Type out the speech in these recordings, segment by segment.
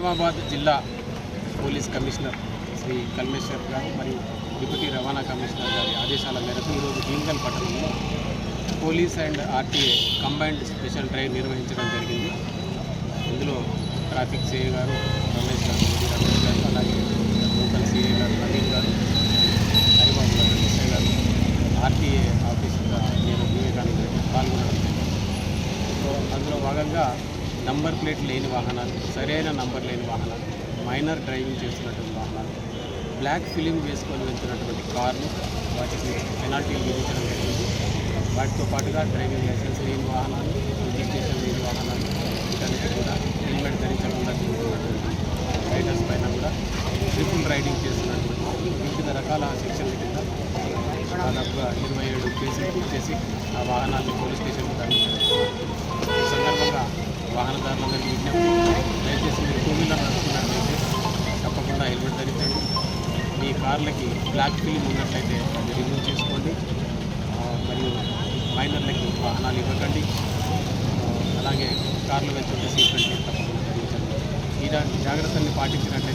నిజామాబాద్ జిల్లా police commissioner Shri Kalmeshwar గారు మరియు డిప్యూటీ రవాణా కమిషనర్ గారి ఆదేశాల మేరకు ఈరోజు భీమ్గల్ పట్టణంలో police and RTA combined special drive నిర్వహించడం జరిగింది. ఇందులో ట్రాఫిక్ సిఐ గారు రమేష్ గారు మోదీ రమేష్ గారు అలాగే లోకల్ సిఐ గారు నవీన్ గారు హరిబాబు గారు ఎస్ఐ గారు ఆర్టీఏ ఆఫీసర్ గారు నేను వివేకానంద రెడ్డి పాల్గొనడం జరిగింది సో అందులో భాగంగా నంబర్ ప్లేట్ లేని వాహనాలు సరైన నంబర్ లేని వాహనాలు మైనర్ డ్రైవింగ్ చేస్తున్నటువంటి వాహనాలు బ్లాక్ ఫిలిం వేసుకొని వెళ్తున్నటువంటి కార్లు వాటికి పెనాల్టీలు విధించడం జరిగింది. వాటితో పాటుగా డ్రైవింగ్ లైసెన్స్ లేని వాహనాలు రిజిస్ట్రేషన్ లేని వాహనాలు వీటన్నిటి కూడా హెల్మెట్ ధరించకుండా జరుగుతున్నటువంటి రైడర్స్ పైన కూడా ట్రిపుల్ రైడింగ్ చేస్తున్నటువంటి వివిధ రకాల సెక్షన్ల కింద దాదాపుగా ఇరవై ఏడు కేసులు చేసి ఆ వాహనాన్ని పోలీస్ స్టేషన్కి తరలించారు. ఈ సందర్భంగా వాహనదారులందరికీ విజ్ఞప్తి దయచేసి మీరు టూ వీలర్ నడుపుతున్నట్లయితే తప్పకుండా హెల్మెట్ ధరించండి. మీ కార్లకి బ్లాక్ ఫిలిం ఉన్నట్లయితే అది రిమూవ్ చేసుకోండి. మరియు మైనర్లకి వాహనాలు ఇవ్వకండి. అలాగే కార్లు వెళ్తుంటే సీట్ బెల్ట్ తప్పకుండా ధరించండి. ఇలాంటి జాగ్రత్తల్ని పాటించినట్లయితే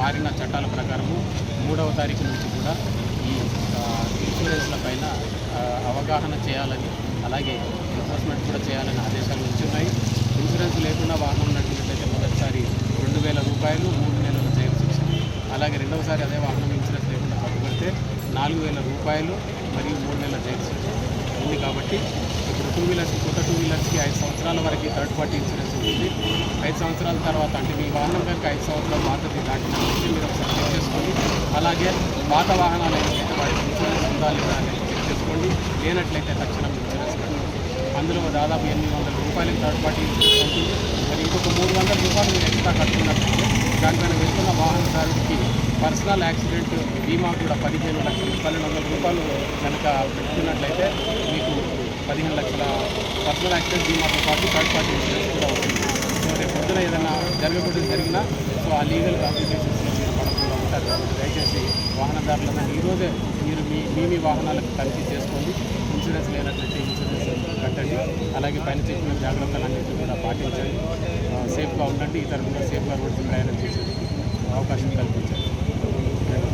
మారిన చట్టాల ప్రకారము మూడవ తారీఖు నుంచి కూడా ఈ ఇన్సూరెన్స్ల పైన అవగాహన చేయాలని అలాగే ఎన్ఫోర్స్మెంట్ కూడా చేయాలని ఆదేశాలు ఉన్నాయి. ఇన్సూరెన్స్ లేకుండా వాహనం నడిపినట్లయితే మొదటిసారి రెండు వేల రూపాయలు మూడు నెలల జైలు శిక్ష. అలాగే రెండవసారి అదే వాహనం ఇన్సూరెన్స్ లేకుండా పట్టుబడితే నాలుగు వేల రూపాయలు మరియు మూడు నెలల జైలు శిక్ష. ఉంది కాబట్టి టూ వీలర్స్ కొత్త టూ వీలర్స్కి ఐదు సంవత్సరాల వరకు థర్డ్ పార్టీ ఇన్సూరెన్స్ ఉంటుంది. ఐదు సంవత్సరాల తర్వాత అంటే మీ వాహనం కనుక ఐదు సంవత్సరాలు పాతది దాటిన మీరు ఒకసారి చెక్ చేసుకోండి. అలాగే పాత వాహనాలు ఏదైతే వాటికి ఇన్సూరెన్స్ ఉందా లేదా అనేది చెక్ చేసుకోండి. లేనట్లయితే తక్షణం ఇన్సూరెన్స్ కట్టండి. అందులో దాదాపు ఎనిమిది వందల రూపాయలు థర్డ్ పార్టీ ఇన్సూరెన్స్ ఉంటుంది. మరి ఇంకొక మూడు వందల రూపాయలు మీరు ఎక్స్ట్రా కట్టుకున్నట్లయితే దానిపైన వెళ్తున్న వాహనదారుడికి పర్సనల్ యాక్సిడెంట్ బీమా కూడా పదిహేను లక్షలు పన్నెండు వందల రూపాయలు కనుక పెట్టుకున్నట్లయితే మీకు పదిహేను లక్షల పర్సనల్ యాక్సిడెంట్ బీమాతో పాటు థర్డ్ పార్టీ ఇన్సూరెన్స్ కూడా వస్తుంది సో రేపు పొద్దున ఏదైనా జరగకూడదు జరిగినా సో ఆ లీగల్ కాంప్లికేషన్స్లో మీరు పడకుండా ఉంటారు. కాబట్టి దయచేసి వాహనదారులందరూ ఈరోజే మీరు మీ మీ మీ వాహనాలకు తనిఖీ చేసుకోండి. ఇన్సూరెన్స్ లేనట్లయితే ఇన్సూరెన్స్ కట్టండి. అలాగే పైన చెప్పిన జాగ్రత్తలన్నింటినీ కూడా పాటించండి. సేఫ్గా ఉండండి. ఇతరులు సేఫ్గా రోడ్డు ప్రయాణం చేసేందుకు అవకాశం కల్పించండి.